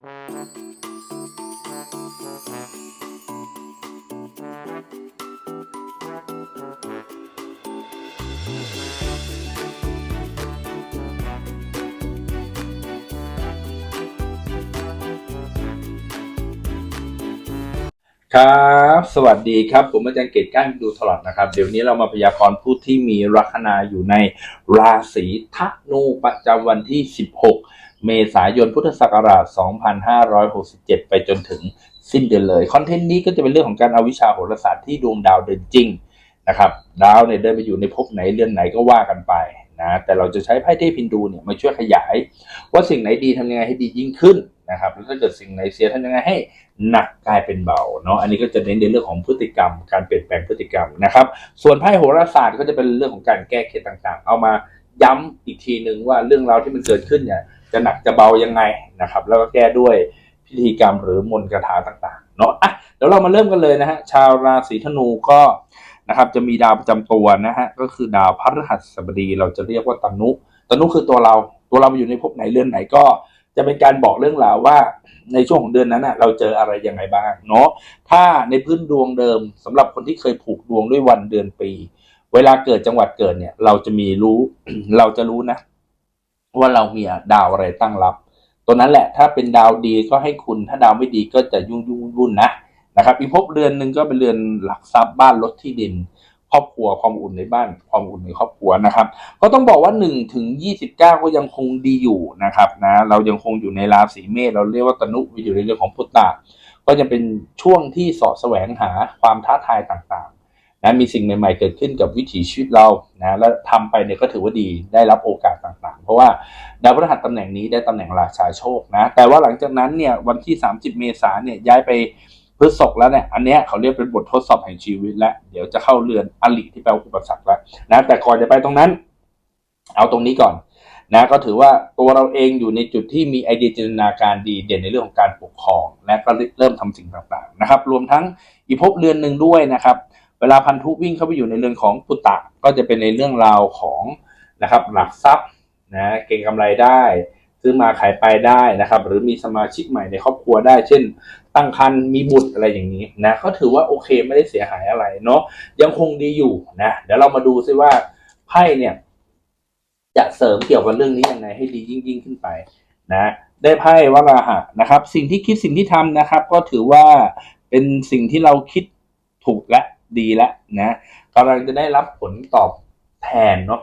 ครับสวัสดีครับ ผมอาจารย์เกตก้านดูตลอดนะครับ เดี๋ยวนี้เรามาพยากรณ์ผู้ที่มีลัคนาอยู่ในราศีธนูประจำวันที่ 16 เมษายนพุทธศักราช 2567 ไปจนถึงสิ้นเดือนเลย คอนเทนต์นี้ก็จะเป็นเรื่องของการเอาวิชาโหราศาสตร์ที่ดวงดาวเดินจริงนะครับดาวเนี่ยเดินไปอยู่ในภพไหนเรือนไหนก็ว่ากันไปนะแต่เราจะใช้ไพ่เทพินดูเนี่ยมาช่วยขยาย ว่าสิ่งไหนดีทำยังไงให้ดียิ่งขึ้นนะครับแล้วถ้าเกิดสิ่งไหนเสียทำยังไงให้หนักกลายเป็นเบาเนาะอันนี้ก็จะเน้นในเรื่องของพฤติกรรม การเปลี่ยนแปลงพฤติกรรมนะครับ ส่วนไพ่โหราศาสตร์ก็จะเป็นเรื่องของการแก้เคล็ดต่างๆ เอามา ย้ำอีกทีหนึ่งว่าเรื่องราวที่มันเกิดขึ้นเนี่ยจะหนักจะเบายังไงนะครับ แล้วก็แก้ด้วยพิธีกรรมหรือมนต์คาถาต่างๆเนาะอะเดี๋ยวเรามาเริ่มกันเลยนะฮะชาวราศีธนูก็นะครับจะมีดาวประจำตัวนะฮะก็คือดาวพฤหัสบดีเราจะเรียกว่าตนุตนุคือตัวเราตัวเราอยู่ในภพไหนเรือนไหนก็จะเป็นการบอกเรื่องราวว่าในช่วงของเดือนนั้นนะเราเจออะไรยังไงบ้างเนาะถ้าในพื้นดวงเดิมสำหรับคนที่เคยผูกดวงด้วยวันเดือนปี เวลาเกิดจังหวัดเกิดเนี่ย เราจะมีรู้ เราจะรู้นะ ว่าเรามีดาวอะไรตั้งรับ ตัวนั้นแหละ ถ้าเป็นดาวดีก็ให้คุณ ถ้าดาวไม่ดีก็จะยุ่งยุ่งวุ่นนะนะครับ อีกภพเรือนหนึ่งก็เป็นเรือนหลักทรัพย์บ้านรถที่ดิน ครอบครัวความอุ่นในบ้าน ความอุ่นในครอบครัวนะครับ ก็ต้องบอกว่า1ถึง29 ก็ยังคงดีอยู่นะครับนะ เรายังคงอยู่ในราศีเมษเราเรียกว่าตนุอยู่ในเรื่องของพุทธะก็จะเป็นช่วงที่สาะแสวงหาความท้าทายต่างๆ นะมีสิ่งใหม่ ๆ เกิดขึ้นกับวิถีชีวิตเรานะและทำไปเนี่ยก็ถือว่าดีได้รับโอกาสต่างๆ เพราะว่าดาวพฤหัสตำแหน่งนี้ได้ตำแหน่งราชาโชคนะแต่ว่าหลังจากนั้นเนี่ยวันที่ 30 เมษายนเนี่ยย้ายไปพฤษภแล้วเนี่ยอันเนี้ยเขาเรียกเป็นบททดสอบแห่งชีวิตแล้วเดี๋ยวจะเข้าเรือนอลิที่แปลว่าอุปสรรคแล้วนะแต่ก่อนจะไปตรงนั้น เอาตรงนี้ก่อนนะก็ถือว่าตัวเราเองอยู่ในจุดที่มีไอเดียจินตนาการดีเด่นในเรื่องของการปกครอง และก็เริ่มทำสิ่งต่างๆนะครับ รวมทั้งอีภพเรือนหนึ่งด้วยนะครับ เวลาพันธุวิ่งเข้าไปอยู่ในเรือนของปุตตะก็จะเป็นในเรื่องราวของนะครับหลักทรัพย์นะเก่งกำไรได้ซื้อมาขายไปได้นะครับ หรือมีสมาชิกใหม่ในครอบครัวได้ เช่น ตั้งครรภ์มีบุตรอะไรอย่างนี้นะก็ถือว่าโอเคไม่ได้เสียหายอะไรเนาะยังคงดีอยู่นะเดี๋ยวเรามาดูซิว่าไพ่เนี่ย จะเสริมเกี่ยวกับเรื่องนี้ยังไงให้ดียิ่งยิ่งขึ้นไปนะได้ไพ่วราหะนะครับ สิ่งที่คิดสิ่งที่ทำนะครับ ก็ถือว่าเป็นสิ่งที่เราคิดถูกและ ดีแล้วนะกำลังจะได้รับผลตอบแทนเนาะ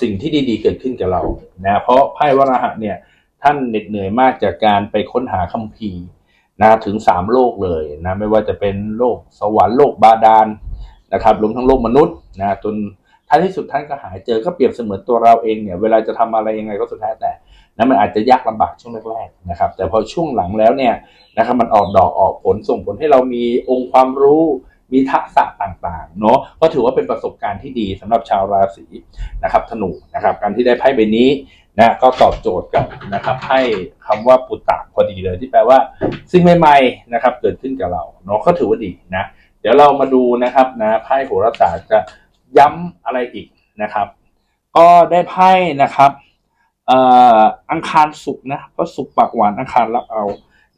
สิ่งที่ดีๆเกิดขึ้นกับเรานะเพราะไพ่วราหะเนี่ย ท่านเหน็ดเหนื่อยมากจากการไปค้นหาคัมภีร์นะถึงสามโลกเลยนะไม่ว่าจะเป็นโลกสวรรค์โลกบาดาลนะครับรวมทั้งโลกมนุษย์นะจนท้ายที่สุดท่านก็หาเจอก็เปรียบเสมือนตัวเราเองเนี่ยเวลาจะทำอะไรยังไงก็สุดแท้แต่นะมันอาจจะยากลำบากช่วงแรกๆนะครับ แต่พอช่วงหลังแล้วเนี่ยนะครับมันออกดอกออกผลส่งผลให้เรามีองค์ความรู้ มีทักษะต่างๆเนาะก็ถือว่าเป็นประสบการณ์ที่ดีสำหรับชาวราศีนะครับธนูนะครับ การที่ได้ไพ่ใบนี้นะก็ตอบโจทย์กับนะครับให้คำว่าปุตตะพอดีเลยที่แปลว่าสิ่งใหม่ๆนะครับ เกิดขึ้นกับเราเนาะก็ถือว่าดีนะ เดี๋ยวเรามาดูนะครับนะไพ่โหราศาสตร์จะย้ำอะไรอีกนะครับ ก็ได้ไพ่นะครับอังคารสุกนะก็สุกปากหวานอังคารรับเอา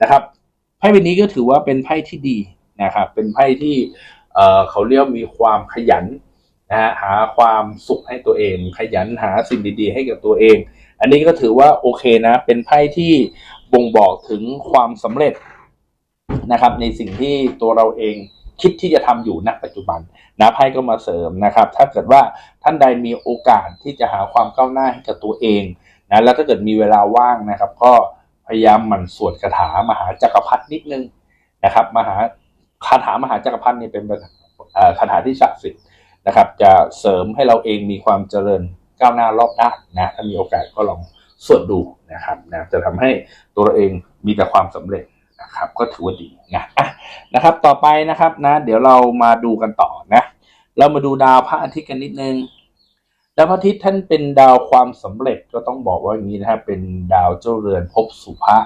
นะครับไพ่ใบนี้ก็ถือว่าเป็นไพ่ที่ดี นะครับเป็นไพ่ที่เขาเรียกมีความขยันนะฮะหาความสุขให้ตัวเอง ขยันหาสิ่งดีๆ ให้กับตัวเอง อันนี้ก็ถือว่าโอเคนะเป็นไพ่ที่บ่งบอกถึงความสำเร็จนะครับในสิ่งที่ตัวเราเองคิดที่จะทำอยู่ณปัจจุบันนะไพ่ก็มาเสริมนะครับ ถ้าเกิดว่าท่านใดมีโอกาสที่จะหาความก้าวหน้าให้กับตัวเองนะแล้วถ้าเกิดมีเวลาว่างนะครับ ก็พยายามหมั่นสวดคาถามหาจักรพรรดินิดนึงนะครับมหา คาถามหาจักรพรรดินี่เป็นคาถาที่ศักดิ์สิทธิ์นะครับ จะเสริมให้เราเองมีความเจริญก้าวหน้ารอบด้านนะถ้ามีโอกาสก็ลองสวดดูนะครับนะจะทำให้ตัวเราเองมีแต่ความสำเร็จนะครับ ก็ถือว่าดีนะนะครับ ต่อไปนะครับนะ เดี๋ยวเรามาดูกันต่อนะ เรามาดูดาวพระอาทิตย์กันนิดนึงดาวพระอาทิตย์ท่านเป็นดาวความสำเร็จก็ต้องบอกว่าอย่างนี้นะครับเป็นดาวเจ้าเรือนภพสุภะ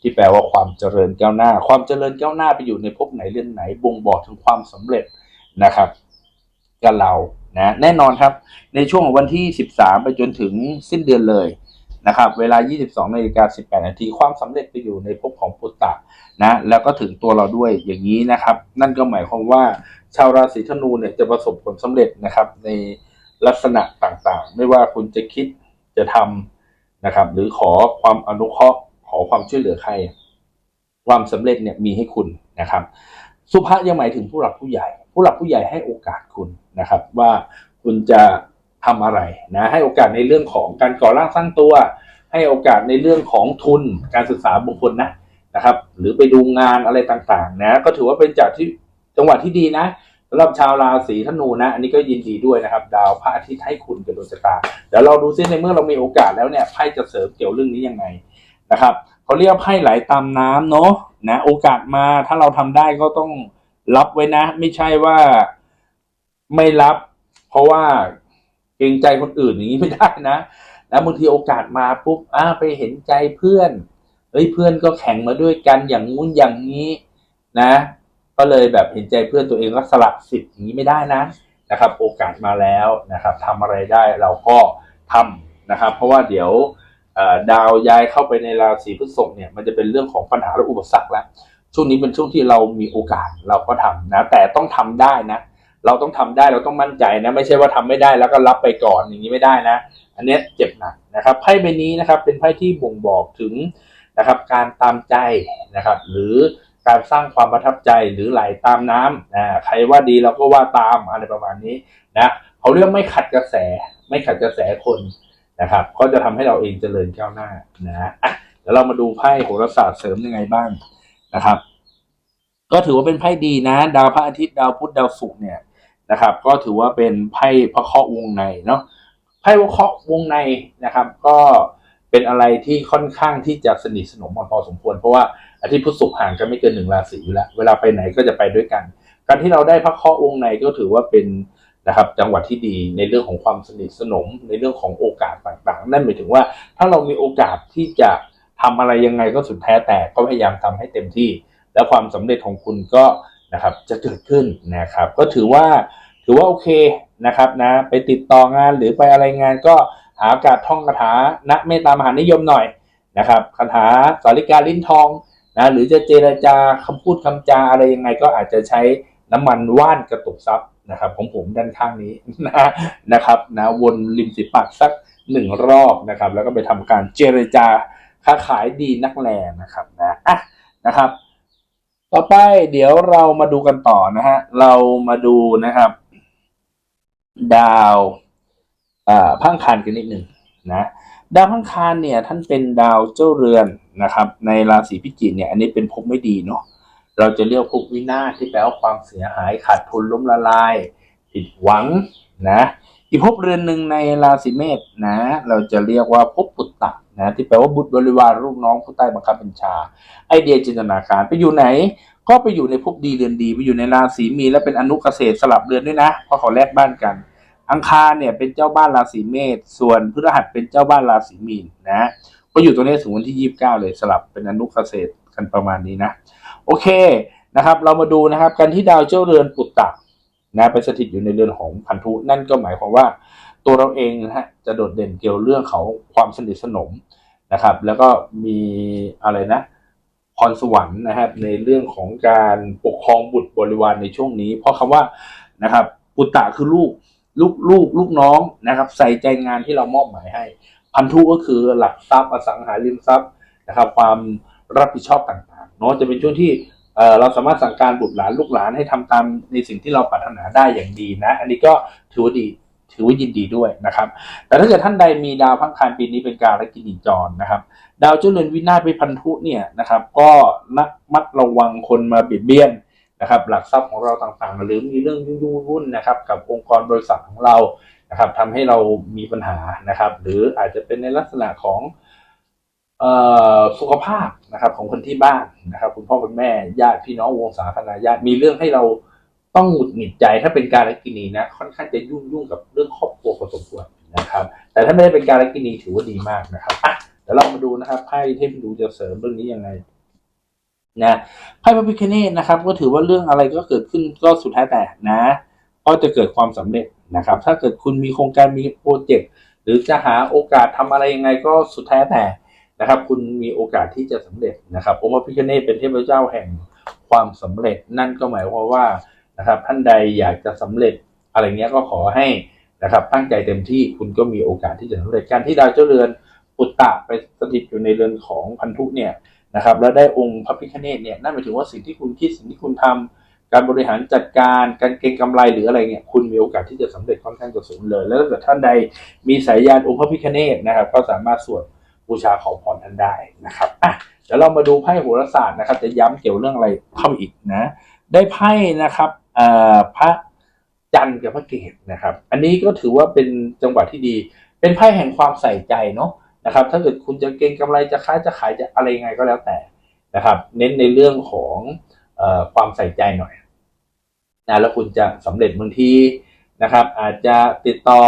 ที่แปลว่าความเจริญก้าวหน้า ความเจริญก้าวหน้าไปอยู่ในภพไหนเรือนไหน บ่งบอกถึงความสำเร็จนะครับกับเรานะแน่นอนครับ ในช่วงของวันที่ 13 ไปจนถึงสิ้นเดือนเลยนะครับ เวลา 22นาฬิกา18 นาที ความสำเร็จไปอยู่ในภพของปุตตะนะ แล้วก็ถึงตัวเราด้วยอย่างนี้นะครับ นั่นก็หมายความว่าชาวราศีธนูเนี่ยจะประสบผลสำเร็จนะครับ ในลักษณะต่างๆ ไม่ว่าคุณจะคิดจะทำนะครับ หรือขอความอนุเคราะห์ ขอความช่วยเหลือใคร ความสำเร็จเนี่ยมีให้คุณนะครับ สุภาพยังหมายถึงผู้หลักผู้ใหญ่ ผู้หลักผู้ใหญ่ให้โอกาสคุณนะครับ ว่าคุณจะทำอะไรนะให้โอกาสในเรื่องของการก่อร่างสร้างตัว ให้โอกาสในเรื่องของทุนการศึกษาบุคคลนะนะครับ หรือไปดูงานอะไรต่างๆนะก็ถือว่าเป็นจากที่จังหวะที่ดีนะสำหรับชาวราศีธนูนะ อันนี้ก็ยินดีด้วยนะครับ ดาวพระอาทิตย์ให้คุณกับดวงชะตาเดี๋ยวเราดูซิในเมื่อเรามีโอกาสแล้วเนี่ยไพ่จะเสริมเกี่ยวเรื่องนี้ยังไง นะครับเขาเรียกไพ่ไหลตามน้ำเนาะนะโอกาสมาถ้าเราทำได้ก็ต้องรับไว้นะ ไม่ใช่ว่าไม่รับ เพราะว่าเกรงใจคนอื่นอย่างนี้ไม่ได้นะแล้วบางทีโอกาสมาปุ๊บอ้าไปเห็นใจเพื่อนเฮ้ยเพื่อนก็แข่งมาด้วยกันอย่างงู้นอย่างนี้นะ ก็เลยแบบเห็นใจเพื่อนตัวเองก็สละสิทธิ์อย่างนี้ไม่ได้นะนะครับ โอกาสมาแล้วนะครับทำอะไรได้เราก็ทำนะครับ เพราะว่าเดี๋ยว ดาวย้ายเข้าไปในราศีพฤษภเนี่ยมันจะเป็นเรื่องของปัญหาและอุปสรรคแล้วช่วงนี้เป็นช่วงที่เรามีโอกาสเราก็ทำนะ แต่ต้องทำได้นะ เราต้องทำได้เราต้องมั่นใจนะ ไม่ใช่ว่าทำไม่ได้แล้วก็รับไปก่อนอย่างนี้ไม่ได้นะ อันนี้เจ็บหนักนะครับไพ่ใบนี้นะครับเป็นไพ่ที่บ่งบอกถึงนะครับการตามใจนะครับ หรือการสร้างความประทับใจหรือไหลตามน้ำนะใครว่าดีเราก็ว่าตามอะไรประมาณนี้นะเขาเรียกไม่ขัดกระแส ไม่ขัดกระแสคน นะครับ ก็จะทำให้เราเองเจริญก้าวหน้านะอะเดี๋ยวเรามาดูไพ่โหราศาสตร์เสริมยังไงบ้างนะครับ ก็ถือว่าเป็นไพ่ดีนะ ดาวพระอาทิตย์ดาวพุธดาวศุกร์เนี่ยนะครับ ก็ถือว่าเป็นไพ่พระเคราะห์วงในเนาะไพ่วเคราะห์วงในนะครับ ก็เป็นอะไรที่ค่อนข้างที่จะสนิทสนมกันพอสมควร เพราะว่าอาทิตย์พุธศุกร์ห่างกันไม่เกินหนึ่งราศีอยู่แล้ว เวลาไปไหนก็จะไปด้วยกัน การที่เราได้พระเคราะห์วงในก็ถือว่าเป็น นะครับจังหวะที่ดีในเรื่องของความสนิทสนมในเรื่องของโอกาสต่างๆ นั่นหมายถึงว่าถ้าเรามีโอกาสที่จะทำอะไรยังไงก็สุดแท้แต่ก็พยายามทำให้เต็มที่ แล้วความสำเร็จของคุณก็นะครับจะเกิดขึ้นนะครับ ก็ถือว่าถือว่าโอเคนะครับนะไปติดต่องานหรือไปอะไรงานก็หาโอกาสท่องคาถานะเมตตามหานิยมหน่อยนะครับคาถาสาริกาลิ้นทองนะหรือจะเจรจาคำพูดคำจาอะไรยังไงก็อาจจะใช้น้ำมันว่านกระตุกซับ นะครับของผมด้านข้างนี้นะนะครับนะวนริมฝีปากสักหนึ่งรอบนะครับ แล้วก็ไปทำการเจรจาค้าขายดีนักแลนะครับนะอะนะครับ ต่อไปเดี๋ยวเรามาดูกันต่อนะฮะเรามาดูนะครับ ดาวอ่าพังคารกันนิดหนึ่งนะดาวพังคารเนี่ยท่านเป็นดาวเจ้าเรือนนะครับ ในราศีพิจิกเนี่ยอันนี้เป็นภพไม่ดีเนาะ เราจะเรียกภพวินาศที่แปลว่าความเสียหายขาดทุนล้มละลาย ผิดหวังนะอีกภพเรือนหนึ่งในราศีเมษนะ เราจะเรียกว่าภพปุตตะนะที่แปลว่าบุตรบริวารลูกน้องผู้ใต้บังคับบัญชา ไอเดียจินตนาการไปอยู่ไหน ก็ไปอยู่ในภพดีเรือนดี ไปอยู่ในราศีมีนและเป็นอนุเกษตรสลับเรือนด้วยนะเพราะเขาแลกบ้านกัน อังคารเนี่ยเป็นเจ้าบ้านราศีเมษส่วนพฤหัสเป็นเจ้าบ้านราศีมีนนะก็อยู่ตรงนี้ถึงวันที่29เลยสลับเป็นอนุเกษตรกันประมาณนี้นะ โอเคนะครับ เรามาดูนะครับการที่ดาวเจ้าเรือนปุตตะนะไปสถิตอยู่ในเรือนของพันธุนั่นก็หมายความว่าตัวเราเองนะฮะจะโดดเด่นเกี่ยวเรื่องเขาความสนิทสนมนะครับ แล้วก็มีอะไรนะพรสวรรค์นะครับในเรื่องของการปกครองบุตรบริวารในช่วงนี้ เพราะคำว่านะครับปุตตะคือลูกลูกลูกลูกน้องนะครับ ใส่ใจงานที่เรามอบหมายให้ พันธุก็คือหลักทรัพย์อสังหาริมทรัพย์นะครับ ความ รับผิดชอบต่างๆเนาะจะเป็นช่วงที่เราสามารถสั่งการบุตรหลานลูกหลานให้ทำตามในสิ่งที่เราปรารถนาได้อย่างดีนะ อันนี้ก็ถือว่าดีถือว่ายินดีด้วยนะครับ แต่ถ้าเกิดท่านใดมีดาวพังคารปีนี้เป็นการและกินีจรนะครับ ดาวเจ้าเรือนวินาศไปพันธุเนี่ยนะครับ ก็นักมัดระวังคนมาเบียดเบียนนะครับ หลักทรัพย์ของเราต่างๆ หรือมีเรื่องยุ่งวุ่นนะครับ กับองค์กรบริษัทของเรานะครับทำให้เรามีปัญหานะครับ หรืออาจจะเป็นในลักษณะของ สุขภาพนะครับของคนที่บ้านนะครับ คุณพ่อคุณแม่ญาติพี่น้องวงศาคณาญาติมีเรื่องให้เราต้องหงุดหงิดใจถ้าเป็นการละกินีนะค่อนข้างจะยุ่งยุ่งกับเรื่องครอบครัวพอสมควรนะครับ แต่ถ้าไม่ได้เป็นการละกินีถือว่าดีมากนะครับอะเดี๋ยวเรามาดูนะครับไพ่เทพดูจะเสริมเรื่องนี้ยังไงนะไพ่พระพิคเนตนะครับ ก็ถือว่าเรื่องอะไรก็เกิดขึ้นก็สุดแท้แต่นะ ก็จะเกิดความสำเร็จนะครับ ถ้าเกิดคุณมีโครงการมีโปรเจกต์หรือรือจะหาโอกาสทำอะไรยังไงก็สุดแท้แต่ นะครับ คุณมีโอกาสที่จะสำเร็จนะครับองค์พระพิฆเนศเป็นเทพเจ้าแห่งความสำเร็จนั่นก็หมายความว่านะครับ ท่านใดอยากจะสำเร็จอะไรเงี้ยก็ขอให้นะครับ ตั้งใจเต็มที่คุณก็มีโอกาสที่จะสำเร็จการที่ดาวเจ้าเรือนปุตตะไปสถิตอยู่ในเรือนของพันธุเนี่ยนะครับ แล้วได้องค์พระพิฆเนศเนี่ยนั่นหมายถึงว่าสิ่งที่คุณคิดสิ่งที่คุณทำการบริหารจัดการการเก็งกำไรหรืออะไรเนี่ยคุณมีโอกาสที่จะสำเร็จค่อนข้างจะสูงเลย แล้วถ้าเกิดท่านใดมีสายยานองค์พระพิฆเนศนะครับ ก็สามารถสวด บูชาขอพรท่านได้นะครับอะเดี๋ยวเรามาดูไพ่โหราศาสตร์นะครับ จะย้ำเกี่ยวเรื่องอะไรเข้าอีกนะ ได้ไพ่นะครับเอ่อพระจันทร์กับพระเกศนะครับ อันนี้ก็ถือว่าเป็นจังหวะที่ดี เป็นไพ่แห่งความใส่ใจเนาะนะครับ ถ้าเกิดคุณจะเก็งกำไรจะค้าจะขายจะอะไรยังไงก็แล้วแต่นะครับ เน้นในเรื่องของออความใส่ใจหน่อยนะแล้วคุณจะสำเร็จบางทีนะครับ อาจจะติดต่อ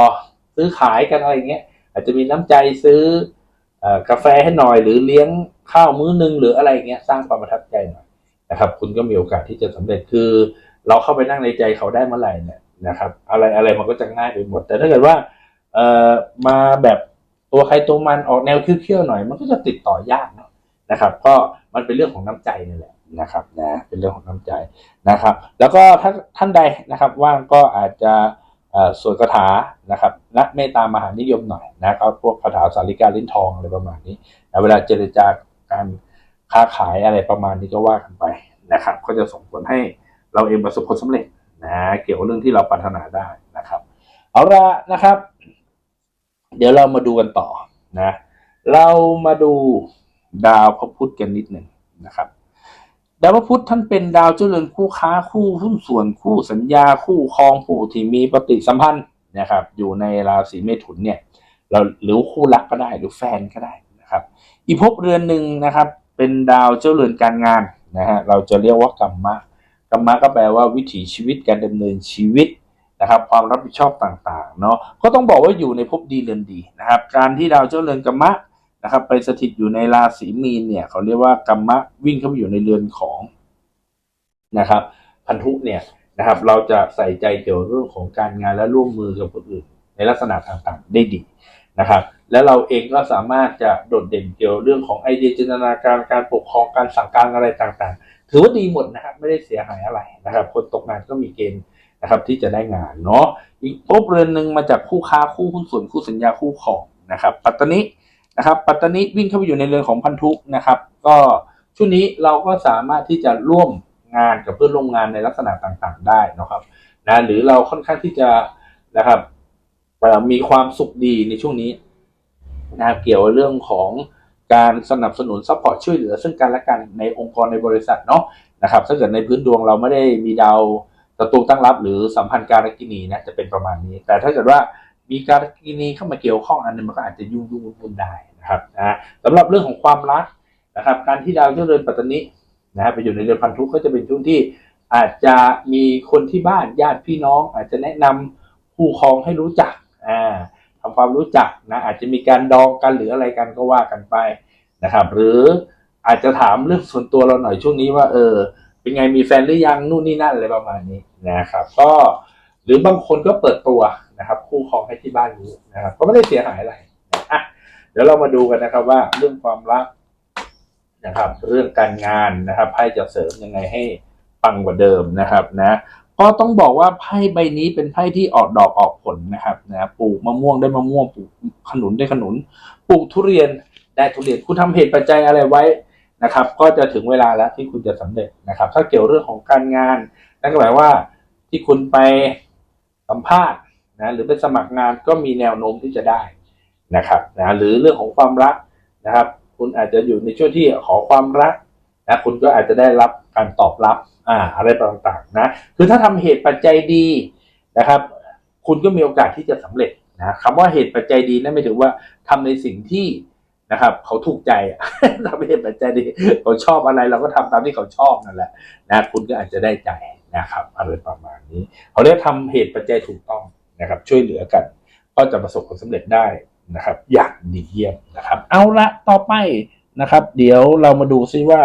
ซื้อขายกันอะไรเงี้ย อาจจะมีน้ำใจซื้อ กาแฟให้หน่อยหรือเลี้ยงข้าวมื้อนึงหรืออะไรเงี้ยสร้างความประทับใจหน่อยนะครับ คุณก็มีโอกาสที่จะสำเร็จคือ เราเข้าไปนั่งในใจเขาได้เมื่อไหร่เนี่ยนะครับ อะไรอะไรมันก็จะง่ายไปหมด แต่ถ้าเกิดว่าเอ่อมาแบบตัวใครตัวมันออกแนวเคี้ยวๆหน่อย มันก็จะติดต่อยากเนาะนะครับ ก็มันเป็นเรื่องของน้ำใจนี่แหละนะครับนะเป็นเรื่องของน้ำใจนะครับ แล้วก็ถ้าท่านใดนะครับว่างก็อาจจะ สวดคาถานะครับและเมตตามหานิยมหน่อยนะครับพวกคาถาสาริกาลิ้นทองอะไรประมาณนี้นะเวลาเจรจาการค้าขายอะไรประมาณนี้ก็ว่ากันไปนะครับ ก็จะส่งผลให้เราเองประสบผลสำเร็จนะเกี่ยวกับเรื่องที่เราปรารถนาได้นะครับ เอาละนะครับ เดี๋ยวเรามาดูกันต่อนะ เรามาดูดาวพระพุธกันนิดหนึ่งนะครับ ดาวพุธท่านเป็นดาวเจริญคู่ค้าคู่หุ้นส่วนคู่สัญญาคู่ครองผู้ที่มีปฏิสัมพันธ์นะครับ อยู่ในราศีเมถุนเนี่ยเราหรือคู่รักก็ได้หรือแฟนก็ได้นะครับอีภพเรือนหนึ่งนะครับ เป็นดาวเจ้าเรือนการงานนะฮะเราจะเรียกว่ากรรมะกรรมะก็แปลว่าวิถีชีวิตการดำเนินชีวิตนะครับ ความรับผิดชอบต่างๆเนาะก็ต้องบอกว่าอยู่ในภพดีเรือนดีนะครับ การที่ดาวเจ้าเรือนกรรมะ นะครับไปสถิตอยู่ในราศีมีนเนี่ยเขาเรียกว่ากรรมะวิ่งเข้าไปอยู่ในเรือนของนะครับ พันธุเนี่ยนะครับ เราจะใส่ใจเกี่ยวกับเรื่องของการงานและร่วมมือกับคนอื่น ในลักษณะต่างๆ ได้ดีนะครับ และเราเองก็สามารถจะโดดเด่นเกี่ยวเรื่องของไอเดียจินตนาการการปกครองการสั่งการอะไรต่างๆ ถือว่าดีหมดนะครับไม่ได้เสียหายอะไรนะครับ คนตกงานก็มีเกณฑ์นะครับที่จะได้งานเนาะอีกภพเรือนหนึ่งมาจากคู่ค้าคู่หุ้นส่วนคู่สัญญาคู่ครองนะครับปัตตานิ นะครับ ปัตตานีวิ่งเข้าไปอยู่ในเรือนของพันธุนะครับ ก็ช่วงนี้เราก็สามารถที่จะร่วมงานกับเพื่อนร่วมงานในลักษณะต่างๆ ได้นะครับนะหรือเราค่อนข้างที่จะนะครับมีความสุขดีในช่วงนี้นะครับเกี่ยวเรื่องของการสนับสนุนซัพพอร์ตช่วยเหลือ ซึ่งกันและกันในองค์กรในบริษัทเนาะนะครับถ้าเกิดในพื้นดวงเราไม่ได้มีดาวศัตรูตั้งรับ หรือสัมพันธ์การกินีนะจะเป็นประมาณนี้ แต่ถ้าเกิดว่า มีการกินีเข้ามาเกี่ยวข้องอันนึงมันก็อาจจะยุ่งยุ่งวุ่นๆได้นะครับนะสำหรับเรื่องของความรักนะครับ การที่ดาวเจ้าเรือนปัตตานีนะฮะไปอยู่ในเรือนพันธุก็จะเป็นช่วงที่อาจจะมีคนที่บ้านญาติพี่น้อง อาจจะแนะนำคู่ครองให้รู้จักอ่าทำความรู้จักนะอาจจะมีการดองกันหรืออะไรกันก็ว่ากันไปนะครับ หรืออาจจะถามเรื่องส่วนตัวเราหน่อยช่วงนี้ว่า เออ เป็นไงมีแฟนหรือยังนู่นนี่นั่นอะไรประมาณนี้นะครับ ก็ หรือบางคนก็เปิดตัวนะครับ คู่ครองให้ที่บ้านรู้นะครับก็ไม่ได้เสียหายอะไรอะเดี๋ยวเรามาดูกันนะครับว่าเรื่องความรักนะครับ เรื่องการงานนะครับไพ่จะเสริมยังไงให้ปังกว่าเดิมนะครับนะก็ต้องบอกว่าไพ่ใบนี้เป็นไพ่ที่ออกดอกออกผลนะครับนะปลูกมะม่วงได้มะม่วงปลูกขนุนได้ขนุนปลูกทุเรียนได้ทุเรียนคุณทำเหตุปัจจัยอะไรไว้นะครับ ก็จะถึงเวลาแล้วที่คุณจะสำเร็จนะครับ ถ้าเกี่ยวเรื่องของการงานนั่นก็หมายว่าที่คุณไป สัมภาษณ์นะหรือไปสมัครงานก็มีแนวโน้มที่จะได้นะครับนะหรือเรื่องของความรักนะครับ คุณอาจจะอยู่ในช่วงที่ขอความรักนะคุณก็อาจจะได้รับการตอบรับอ่าอะไรต่างๆนะคือถ้าทำเหตุปัจจัยดีนะครับ คุณก็มีโอกาสที่จะสำเร็จนะคำว่าเหตุปัจจัยดีนั่นหมายถึงว่าทำในสิ่งที่นะครับเขาถูกใจทำเหตุปัจจัยดีเขาชอบอะไรเราก็ทำตามที่เขาชอบนั่นแหละนะคุณก็อาจจะได้ใจ นะครับอะไรประมาณนี้เขาเรียกทำเหตุปัจจัยถูกต้องนะครับ ช่วยเหลือกัน ก็จะประสบผลสำเร็จได้นะครับ อย่างดีเยี่ยมนะครับ เอาละต่อไปนะครับ เดี๋ยวเรามาดูซิว่า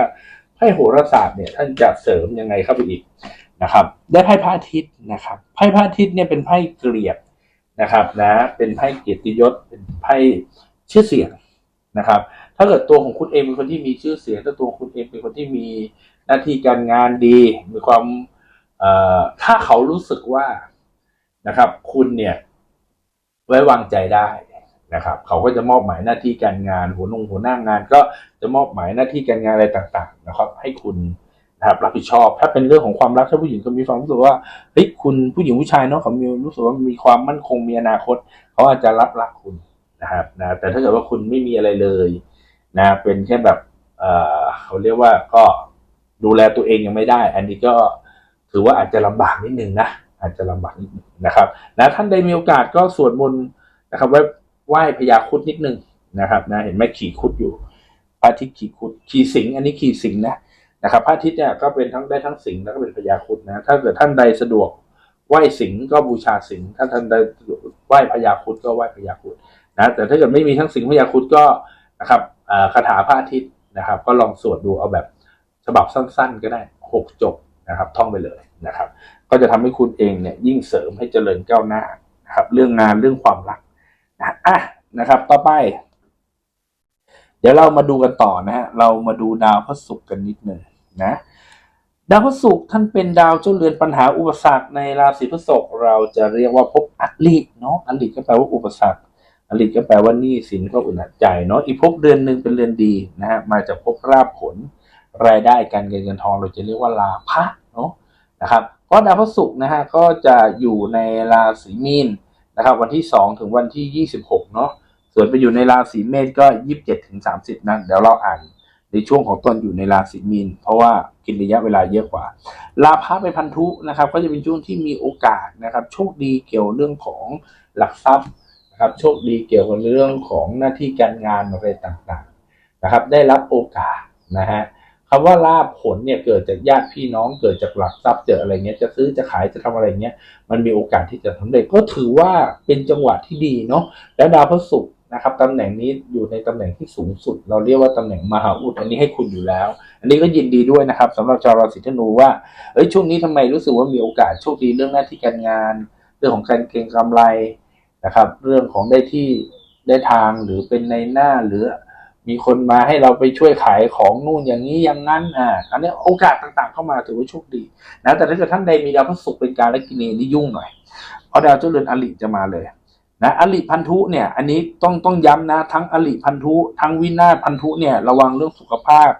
ไพ่โหราศาสตร์เนี่ยท่านจะเสริมยังไงเข้าไปอีกนะครับ ได้ไพ่พระอาทิตย์นะครับไพ่พระอาทิตย์เนี่ยเป็นไพ่เกลียดนะครับนะเป็นไพ่เกียรติยศเป็นไพ่ชื่อเสียงนะครับ ถ้าเกิดตัวของคุณเองเป็นคนที่มีชื่อเสียงถ้าตัวคุณเองเป็นคนที่มีหน้าที่การงานดี มีความ ถ้าเขารู้สึกว่านะครับ คุณเนี่ย ไว้วางใจได้นะครับ เขาก็จะมอบหมายหน้าที่การงานหัวหนงหัวหน้างาน ก็จะมอบหมายหน้าที่การงานอะไรต่าง ๆ นะครับ ให้คุณนะครับรับผิดชอบ ถ้าเป็นเรื่องของความรักถ้าผู้หญิงก็มีความรู้สึกว่าเฮ้ยคุณผู้หญิงผู้ชายเนาะเขามีรู้สึกว่ามีความมั่นคงมีอนาคต เขาอาจจะรับรักคุณนะครับนะแต่ถ้าเกิดว่าคุณไม่มีอะไรเลยนะเป็นแค่แบบเออเขาเรียกว่าก็ดูแลตัวเองยังไม่ได้ อันนี้ก็ ถือว่าอาจจะลำบากนิดนึงนะอาจจะลำบากนิดนึงนะครับนะท่านใดมีโอกาสก็สวดมนต์นะครับไว้ไหว้พญาครุดนิดนึงนะครับนะเห็นไหมขี่ครุดอยู่พระอาทิตย์ขี่ครุดขี่สิง อันนี้ขี่สิงนะนะครับพระอาทิตย์เนี่ยก็เป็นทั้งได้ทั้งสิงแล้วก็เป็นพญาครุดนะถ้าเกิดท่านใดสะดวกไหว้สิงก็บูชาสิงถ้าท่านใดไหว้พญาครุดก็ไหว้พญาครุดนะแต่ถ้าเกิดไม่มีทั้งสิงพยาครุดก็นะครับคาถาพระอาทิตย์นะครับ ก็ลองสวดดูเอาแบบฉบับสั้น ๆ ก็ได้หกจบ นะครับท่องไปเลยนะครับ ก็จะทำให้คุณเองเนี่ยยิ่งเสริมให้เจริญก้าวหน้านะครับ เรื่องงานเรื่องความรักนะอะนะครับ ต่อไป เดี๋ยวเรามาดูกันต่อนะฮะเรามาดูดาวพระศุกร์กันนิดหนึ่งนะดาวพระศุกร์ท่านเป็นดาวเจ้าเรือนปัญหาอุปสรรคในราศีพฤษภเราจะเรียกว่าพบอลิเนาะอลิก็แปลว่าอุปสรรคอลิก็แปลว่านี้สินก็อุ่นใจเนาะอีกภพเดือนหนึ่งเป็นเรือนดีนะฮะมาจากภพราบผล รายได้การเงินเงินทองเราจะเรียกว่าลาภะเนาะนะครับเพราะดาวพฤศุกร์นะฮะก็จะอยู่ในราศีมีนนะครับ วันที่ 2 ถึงวันที่ 26เนาะส่วนไปอยู่ในราศีเมษก็ 27 ถึง 30นั่นเดี๋ยวเราอ่านในช่วงของตนอยู่ในราศีมีน เพราะว่ากินระยะเวลาเยอะกว่า ลาภะเป็นพันธุนะครับ ก็จะเป็นช่วงที่มีโอกาสนะครับ โชคดีเกี่ยวเรื่องของหลักทรัพย์นะครับโชคดีเกี่ยวกับเรื่องของหน้าที่การงานอะไรต่างๆนะครับ ได้รับโอกาสนะฮะ คำว่าลาภผลเนี่ยเกิดจากญาติพี่น้องเกิดจากหลักทรัพย์เจออะไรเงี้ยจะซื้อจะขายจะทำอะไรเงี้ยมันมีโอกาสที่จะสำเร็จก็ถือว่าเป็นจังหวะที่ดีเนาะแล้วดาวพฤหัสนะครับตำแหน่งนี้อยู่ในตำแหน่งที่สูงสุด เราเรียกว่าตำแหน่งมหาอุดอันนี้ให้คุณอยู่แล้ว อันนี้ก็ยินดีด้วยนะครับสำหรับชาวราศีธนูว่าเอ้ยช่วงนี้ทำไมรู้สึกว่ามีโอกาสโชคดีเรื่องหน้าที่การงาน เรื่องของการเก็งกำไรนะครับ เรื่องของได้ที่ได้ทางหรือเป็นในหน้าหรือ มีคนมาให้เราไปช่วยขายของนู่นอย่างนี้อย่างนั้นอ่าอันนี้โอกาสต่างๆ เข้ามาถือว่าโชคดีนะแต่ถ้าเกิดท่านใดมีดาวพฤหัสเป็นการและกินีนี่ยุ่งหน่อยเพราะดาวเจ้าเรือนอลิจะมาเลยนะอลิพันธุเนี่ย อันนี้ต้องต้องย้ำนะ ทั้งอลิพันธุทั้งวินาศพันธุเนี่ยระวังเรื่องสุขภาพ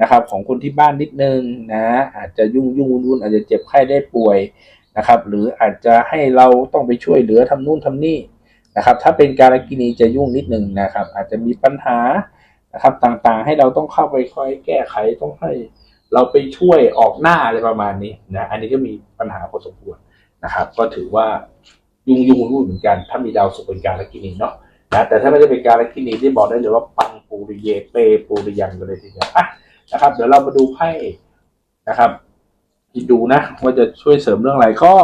นะครับของคนที่บ้านนิดนึงนะอาจจะยุ่งยุ่งวุ่นอาจจะเจ็บไข้ได้ป่วยนะครับ หรืออาจจะให้เราต้องไปช่วยเหลือทำนู่นทำนี่นะครับ ถ้าเป็นการกินีจะยุ่งนิดหนึ่งนะครับ อาจจะมีปัญหา นะครับต่างๆ ให้เราต้องเข้าไปคอยแก้ไขต้องให้เราไปช่วยออกหน้าอะไรประมาณนี้นะอันนี้ก็มีปัญหาพอสมควรนะครับ ก็ถือว่ายุ่งยุ่งรุ่นเหมือนกัน ถ้ามีดาวสุขเป็นการกินีเนาะนะแต่ถ้าไม่ได้เป็นการกินีที่บอกได้เลยว่าปังปูริเยเปปูริยังกันเลยทีเดียวนะครับ เดี๋ยวเรามาดูไพ่นะครับดูนะว่าจะช่วยเสริมเรื่องอะไรก็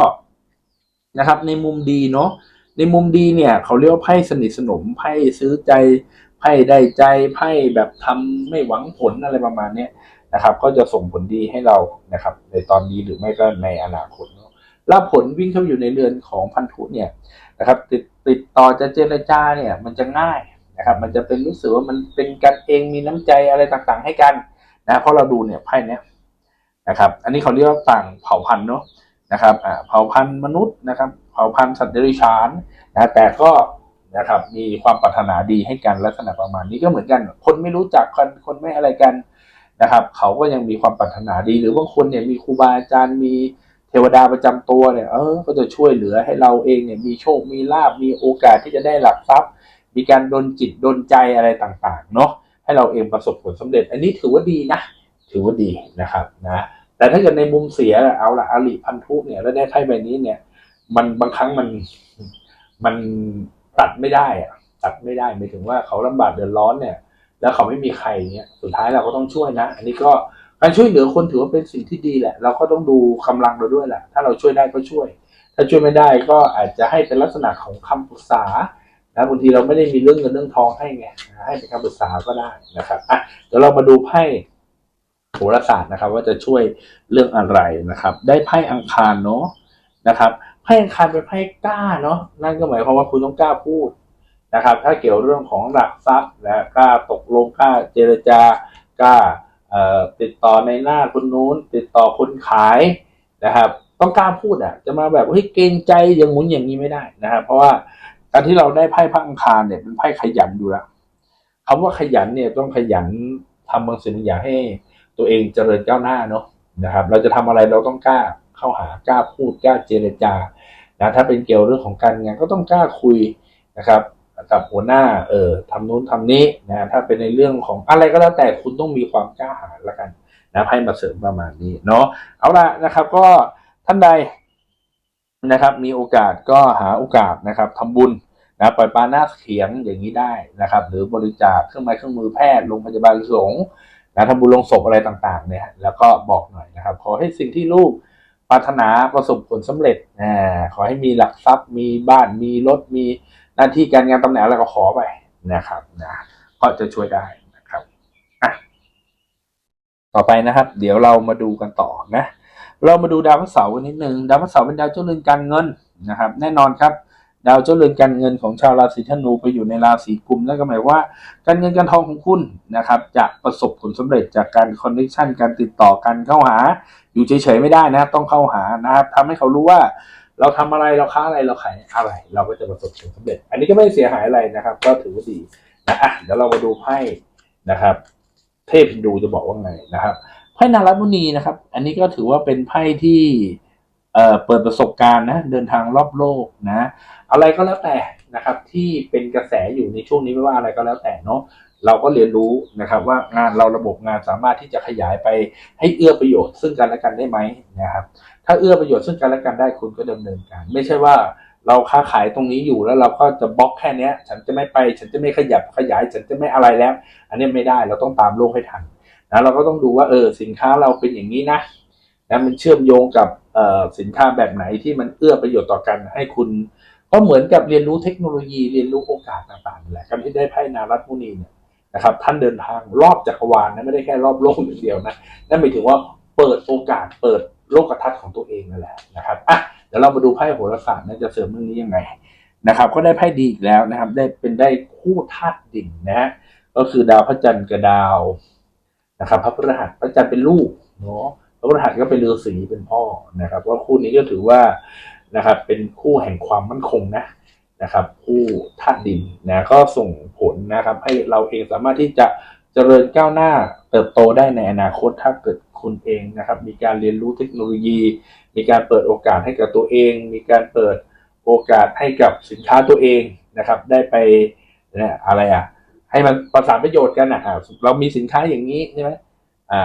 นะครับ ในมุมดีเนาะในมุมดีเนี่ยเขาเรียกว่าไพ่สนิทสนมไพ่ซื้อใจ ไพ่ได้ใจไพ่แบบทำไม่หวังผลอะไรประมาณเนี้ยนะครับ ก็จะส่งผลดีให้เรานะครับ ในตอนนี้หรือไม่ก็ในอนาคตเนาะลาผลวิ่งเข้าอยู่ในเรือนของพันธุเนี่ยนะครับติดติดต่อจะเจรจาเนี่ยมันจะง่ายนะครับ มันจะเป็นรู้สึกว่ามันเป็นกันเองมีน้ำใจอะไรต่างๆ ให้กันนะเพราะเราดูเนี่ยไพ่เนี้ยนะครับ อันนี้เขาเรียกว่าต่างเผ่าพันธุ์เนาะนะครับอ่าเผ่าพันธุ์มนุษย์นะครับ เผ่าพันธุ์สัตว์เดรัจฉานนะแต่ก็ นะครับ มีความปรารถนาดีให้กันลักษณะประมาณนี้ก็เหมือนกัน คนไม่รู้จักกันคนไม่อะไรกันนะครับ เขาก็ยังมีความปรารถนาดี หรือบางคนเนี่ยมีครูบาอาจารย์มีเทวดาประจำตัวเนี่ยเออก็จะช่วยเหลือให้เราเองเนี่ยมีโชคมีลาบมีโอกาสที่จะได้หลักทรัพย์ มีการดลจิตดลใจอะไรต่างๆเนาะให้เราเองประสบผลสำเร็จ อันนี้ถือว่าดีนะ ถือว่าดีนะครับนะแต่ถ้าเกิดในมุมเสียเอาละอลิพันธุเนี่ยแล้วได้ไพ่ใบนี้เนี่ย มันบางครั้งมันมัน ตัดไม่ได้อะตัดไม่ได้หมายถึงว่าเขาลำบากเดือดร้อนเนี่ย แล้วเขาไม่มีใครเนี่ยสุดท้ายเราก็ต้องช่วยนะ อันนี้ก็การช่วยเหลือคนถือว่าเป็นสิ่งที่ดีแหละ เราก็ต้องดูกำลังเราด้วยแหละ ถ้าเราช่วยได้ก็ช่วย ถ้าช่วยไม่ได้ก็อาจจะให้เป็นลักษณะของคำปรึกษานะบางทีเราไม่ได้มีเรื่องเงินเรื่องทองให้ไงให้เป็นคำปรึกษาก็ได้นะครับอะเดี๋ยวเรามาดูไพ่โหราศาสตร์นะครับ ว่าจะช่วยเรื่องอะไรนะครับ ได้ไพ่อังคารเนาะนะครับ ไพ่อังคารเป็นไพ่กล้าเนาะนั่นก็หมายความว่าคุณต้องกล้าพูดนะครับ ถ้าเกี่ยวเรื่องของหลักทรัพย์นะกล้าตกลงกล้าเจรจากล้าติดต่อในหน้าคนนู้น ติดต่อคนขายนะครับ ต้องกล้าพูดอะ จะมาแบบเฮ้ยเกรงใจอย่างงู้นอย่างนี้ไม่ได้นะครับ เพราะว่าการที่เราได้ไพ่พระอังคารเนี่ยเป็นไพ่ขยันอยู่แล้วคำว่าขยันเนี่ยต้องขยันทำบางสิ่งบางอย่างให้ ตัวเองเจริญก้าวหน้าเนาะนะครับ เราจะทำอะไรเราต้องกล้า เข้าหากล้าพูดกล้าเจรจานะถ้าเป็นเกี่ยวเรื่องของการงานก็ต้องกล้าคุยนะครับกับหัวหน้าเออทำนู้นทำนี้นะถ้าเป็นในเรื่องของอะไรก็แล้วแต่คุณต้องมีความกล้าหาญละกันนะไพ่มาเสริมประมาณนี้เนาะเอาละนะครับก็ท่านใดนะครับ มีโอกาสก็หาโอกาสนะครับทำบุญนะปล่อยปลาหน้าเขียงอย่างนี้ได้นะครับ หรือบริจาคเครื่องไม้เครื่องมือแพทย์โรงพยาบาลสงฆ์นะทำบุญลงศพอะไรต่างๆเนี่ยแล้วก็บอกหน่อยนะครับ ขอให้สิ่งที่ลูก ปรารถนาประสบผลสำเร็จนะขอให้มีหลักทรัพย์ มีบ้าน มีรถ มีหน้าที่การงานตำแหน่งอะไรก็ขอไปนะครับนะก็จะช่วยได้นะครับอะต่อไปนะครับ เดี๋ยวเรามาดูกันต่อนะ เรามาดูดาวพฤหัสเสาร์กันนิดนึง ดาวพฤหัสเสาร์เป็นดาวเจ้าเรือนการเงินนะครับ แน่นอนครับ ดาวเจ้าเรือนการเงินของชาวราศีธนูไปอยู่ในราศีกุมนั่นก็หมายว่าการเงินการทองของคุณนะครับจะประสบผลสำเร็จจากการคอนเนคชันการติดต่อกันเข้าหา อยู่เฉยๆไม่ได้นะต้องเข้าหานะครับทำให้เขารู้ว่าเราทำอะไรเราค้าอะไรเราขายอะไร เราก็จะประสบผลสำเร็จ อันนี้ก็ไม่เสียหายอะไรนะครับ ก็ถือว่าดีนะอะเดี๋ยวเรามาดูไพ่นะครับ เทพฮินดูจะบอกว่าไงนะครับไพ่นารัตมุนีนะครับ อันนี้ก็ถือว่าเป็นไพ่ที่เเปิดประสบการณ์นะเดินทางรอบโลกนะ อะไรก็แล้วแต่นะครับ ที่เป็นกระแสอยู่ในช่วงนี้ไม่ว่าอะไรก็แล้วแต่เนาะเราก็เรียนรู้นะครับ ว่างานเราระบบงานสามารถที่จะขยายไปให้เอื้อประโยชน์ซึ่งกันและกันได้ไหมนะครับ ถ้าเอื้อประโยชน์ซึ่งกันและกันได้คุณก็ดำเนินการ ไม่ใช่ว่าเราค้าขายตรงนี้อยู่แล้วเราก็จะบล็อกแค่นี้ฉันจะไม่ไปฉันจะไม่ขยับขยาย ฉันจะไม่อะไรแล้ว อันนี้ไม่ได้เราต้องตามโลกให้ทันนะเราก็ต้องดูว่าเออสินค้าเราเป็นอย่างนี้นะนะมันเชื่อมโยงกับออสินค้าแบบไหนที่มันเอื้อประโยชน์ต่อกันให้คุณ ก็เหมือนกับเรียนรู้เทคโนโลยีเรียนรู้โอกาสต่างๆนั่แหละการที่ได้ไพ่นารัตมุนีเนี่ยนะครับ ท่านเดินทางรอบจักรวาลนะไม่ได้แค่รอบโลกอย่างเดียวนะนั่นหมายถึงว่าเปิดโอกาสเปิดโลกทัศน์ของตัวเองนั่นแหละนะครับอะเดี๋ยวเรามาดูไพ่โหราศาสตร์นะจะเสริมเรื่องนี้ยังไงนะครับ ก็ได้ไพ่ดีอีกแล้วนะครับ ได้เป็นได้คู่ธาตุดิ่งนะฮะก็คือดาวพระจันทร์กับดาวนะครับ พระพฤหัสพระจันทร์เป็นลูกเนาะพระพฤหัสก็เป็นฤาษีเป็นพ่อนะครับว่าคู่นี้ก็ถือว่า นะครับเป็นคู่แห่งความมั่นคงนะนะครับผู้ธาตุดินนะก็ส่งผลนะครับให้เราเองสามารถที่จะเจริญก้าวหน้าเติบโตได้ในอนาคตถ้าเกิดคุณเองนะครับมีการเรียนรู้เทคโนโลยี มีการเปิดโอกาสให้กับตัวเอง มีการเปิดโอกาสให้กับสินค้าตัวเองนะครับได้ไปนะอะไรอะให้มันประสานประโยชน์กันอะเรามีสินค้าอย่างนี้ใช่ไหมอ่า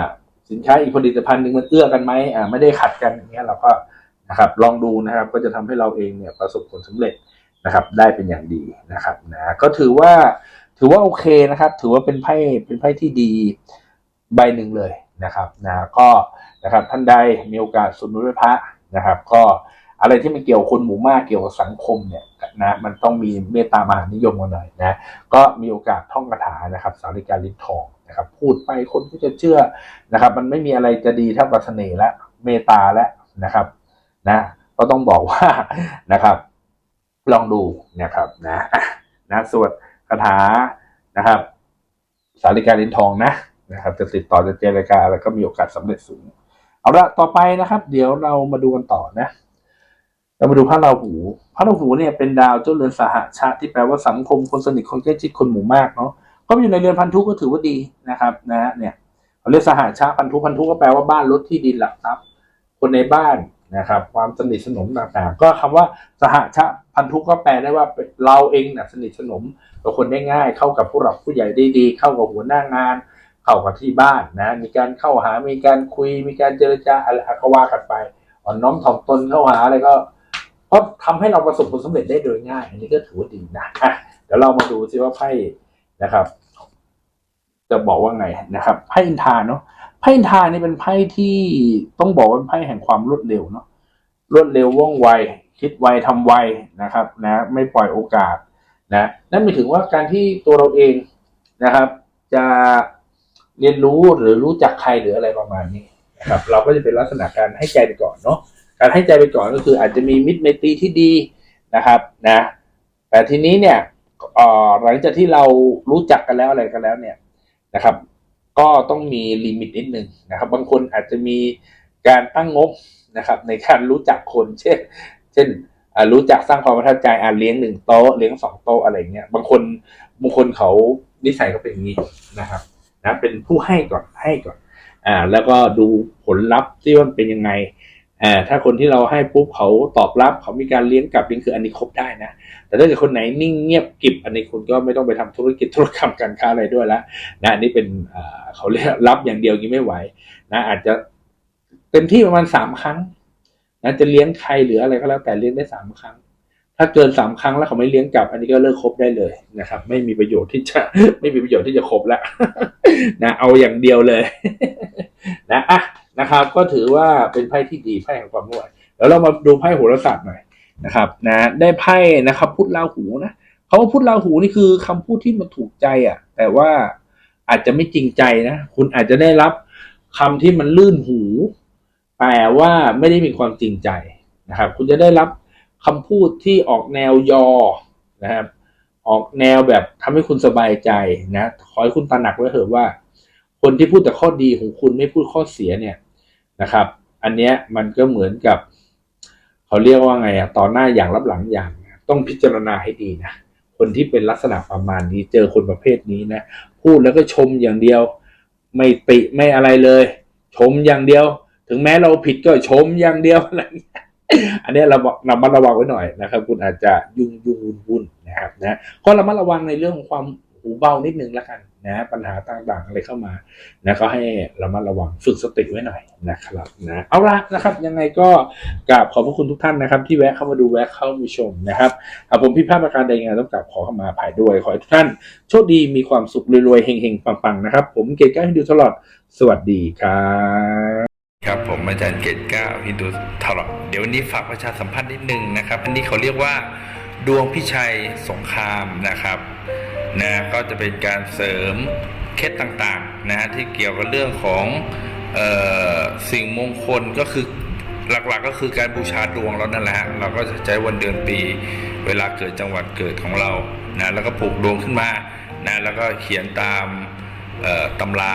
สินค้าอีกผลิตภัณฑ์หนึ่งมันเอื้อกันไหมอ่าไม่ได้ขัดกันอย่างเงี้ยเราก็ นะครับ ลองดูนะครับก็จะทำให้เราเองเนี่ยประสบผลสำเร็จนะครับ ได้เป็นอย่างดีนะครับนะก็ถือว่าถือว่าโอเคนะครับ ถือว่าเป็นไพ่เป็นไพ่ที่ดีใบหนึ่งเลยนะครับนะก็นะครับท่านใดมีโอกาสสวดมนต์พระนะครับ ก็อะไรที่มันเกี่ยวคนหมู่มากเกี่ยวกับสังคมเนี่ยนะมันต้องมีเมตตามหานิยมกันหน่อยนะก็มีโอกาสท่องคาถานะครับ สาริกาลิ้นทองนะครับ พูดไปคนก็จะเชื่อนะครับ มันไม่มีอะไรจะดีเท่ากับเสน่ห์และเมตตาและนะครับ นะก็ต้องบอกว่านะครับ ลองดูนะครับนะนะสวดคาถานะครับ สาริกาลินทองนะนะครับ จะติดต่อจะเจรจาอะไรก็มีโอกาสสำเร็จสูง เอาละต่อไปนะครับ เดี๋ยวเรามาดูกันต่อนะเรามาดูพระราหูพระราหูเนี่ยเป็นดาวเจ้าเรือนสหชาติที่แปลว่าสังคมคนสนิทคนใกล้ชิดคนหมู่มากเนาะก็อยู่ในเรือนพันธุก็ถือว่าดีนะครับนะเนี่ยเขาเรียกสหชาติพันธุพันธุก็แปลว่าบ้านรถที่ดินหลักทรัพย์คนในบ้าน นะครับความสนิทสนมต่างๆ ก็คำว่าสหชาพันธุก็แปลได้ว่าเราเองนะสนิทสนมกับคนได้ง่าย เข้ากับผู้หลักผู้ใหญ่ได้ดี เข้ากับหัวหน้างาน เข้ากับที่บ้านนะมีการเข้าหามีการคุย มีการเจรจาอะไรก็ว่ากันไปอ่อนน้อมถ่อมตนเข้าหาอะไรก็ก็ทำให้เราประสบผลสำเร็จได้โดยง่าย อันนี้ก็ถือว่าดีนะอะเดี๋ยวเรามาดูซิว่าไพ่นะครับ จะบอกว่าไงนะครับไพ่อินทาเนาะ ไพ่ทรานี่เป็นไพ่ที่ต้องบอกว่าเป็นไพ่แห่งความรวดเร็วเนาะรวดเร็วว่องไว คิดไวทำไวนะครับนะไม่ปล่อยโอกาสนะนั่นหมายถึงว่าการที่ตัวเราเองนะครับ จะเรียนรู้หรือรู้จักใครหรืออะไรประมาณนี้นะครับเราก็จะเป็นลักษณะการให้ใจไปก่อนเนาะการให้ใจไปก่อนก็คืออาจจะมีมิตรไมตรีที่ดีนะครับนะแต่ทีนี้เนี่ยหลังจากที่เรารู้จักกันแล้วอะไรกันแล้วเนี่ยนะครับ ก็ต้องมีลิมิตนิดนึงนะครับ บางคนอาจจะมีการตั้งงบนะครับ ในการรู้จักคนเช่น เช่นรู้จักสร้างความประทับใจอ่าเลี้ยงหนึ่งโต๊ะเลี้ยงสองโต๊ะอะไรเงี้ยบางคนบางคนเขานิสัยเขาเป็นอย่างนี้นะครับ นะเป็นผู้ให้ก่อนให้ก่อน อ่า แล้วก็ดูผลลัพธ์ที่ว่ามันเป็นยังไงอ่าถ้าคนที่เราให้ปุ๊บเขาตอบรับเขามีการเลี้ยงกลับนี่คืออันนี้ครบได้นะ แต่ถ้าเกิดคนไหนนิ่งเงียบกิบอันนี้คุณก็ไม่ต้องไปทำธุรกิจธุรกรรมการค้าอะไรด้วยแล้วนะอันนี้เป็นเขาเรียกรับอย่างเดียวนี้ไม่ไหวนะอาจจะเต็มที่ประมาณสามครั้งนะจะเลี้ยงใครหรืออะไรก็แล้วแต่เลี้ยงได้สามครั้ง ถ้าเกินสามครั้งแล้วเขาไม่เลี้ยงกลับ อันนี้ก็เลิกคบได้เลยนะครับ ไม่มีประโยชน์ที่จะไม่มีประโยชน์ที่จะคบแล้วนะเอาอย่างเดียวเลยนะอะนะครับ ก็ถือว่าเป็นไพ่ที่ดีไพ่แห่งความรวยแล้วเรามาดูไพ่โหราศาสตร์หน่อย นะครับนะได้ไพ่นะครับพุทธราหูนะเขาว่าพุทธราหูนี่คือคำพูดที่มันถูกใจอะ แต่ว่าอาจจะไม่จริงใจนะ คุณอาจจะได้รับคำที่มันลื่นหู แต่ว่าไม่ได้มีความจริงใจนะครับ คุณจะได้รับคำพูดที่ออกแนวยอนะครับ ออกแนวแบบทำให้คุณสบายใจนะขอให้คุณตระหนักไว้เถอะว่า คนที่พูดแต่ข้อดีของคุณไม่พูดข้อเสียเนี่ยนะครับ อันเนี้ยมันก็เหมือนกับ เขาเรียกว่าไงอะต่อหน้าอย่างรับหลังอย่าง ต้องพิจารณาให้ดีนะคนที่เป็นลักษณะประมาณนี้เจอคนประเภทนี้นะพูดแล้วก็ชมอย่างเดียว ไม่ติไม่อะไรเลย ชมอย่างเดียว ถึงแม้เราผิดก็ชมอย่างเดียวอะไรอย่างนี้อันนี้เราบอกระมัดระวังไว้หน่อยนะครับ คุณอาจจะยุ่งยุ่งวุ่นวุ่นนะครับนะก็ระมัดระวังในเรื่องของความหูเบานิดนึงแล้วกัน นะปัญหาต่างๆอะไรเข้ามานะก็ให้ระมัดระวังฝึกสติไว้หน่อยนะครับนะเอาละนะครับยังไงก็กราบขอบพระคุณทุกท่านนะครับ ที่แวะเข้ามาดูแวะเข้ามาชมนะครับหากผมผิพาดประการใดงไงต้องกราบขอเข้ามาภายด้วย ขอให้ทุกท่านโชคดีมีความสุขรวยๆเฮงๆปังๆนะครับ ผมเกศก้าให้ดูตลอดสวัสดีครับครับผมอาจารย์เกตเก้าฮินดูทอร์เดี๋ยววันนี้ฝากประชาสัมพันธ์นิดนึงนะครับอันนี้เขาเรียกว่า ดวงพิชัยสงครามนะครับนะก็จะเป็นการเสริมเคล็ดต่างๆนะฮะที่เกี่ยวกับเรื่องของออสิ่งมงคลก็คือหลักๆก็คือการบูชาดวงแล้วนั่นแหละฮะเราก็จะใช้วันเดือนปี เวลาเกิดจังหวัดเกิดของเรานะแล้วก็ปลูกดวงขึ้นมานะแล้วก็เขียนตามตำรา